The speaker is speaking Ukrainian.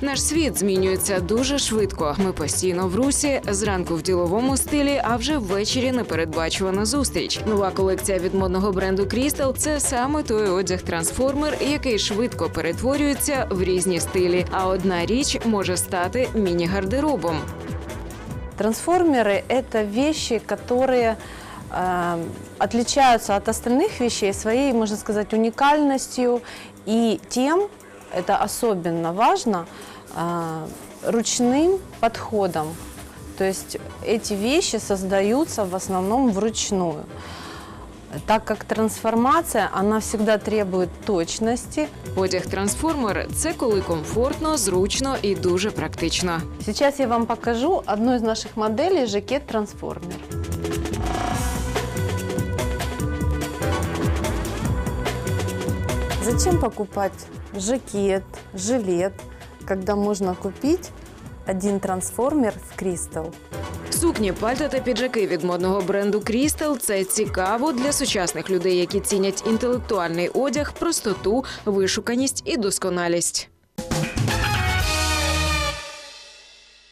Наш світ змінюється дуже швидко. Ми постійно в русі, зранку в діловому стилі, а вже ввечері непередбачувана зустріч. Нова колекція від модного бренду Crystal – це саме той одяг трансформер, який швидко перетворюється в різні стилі. А одна річ може стати міні-гардеробом. Трансформеры – это вещи, которые э, отличаются от остальных вещей своей, можно сказать, уникальностью и тем, это особенно важно, э, ручным подходом. То есть эти вещи создаются в основном вручную. Так как трансформация, она всегда требует точности, Одяг трансформер це коли комфортно, зручно і дуже практично. Сейчас я вам покажу одну из наших моделей жакет трансформер. Зачем покупать жакет, жилет, когда можно купить один трансформер в «Кристалл»? Сукні, пальто та піджаки від модного бренду Крістал. – це цікаво для сучасних людей, які цінять інтелектуальний одяг, простоту, вишуканість і досконалість.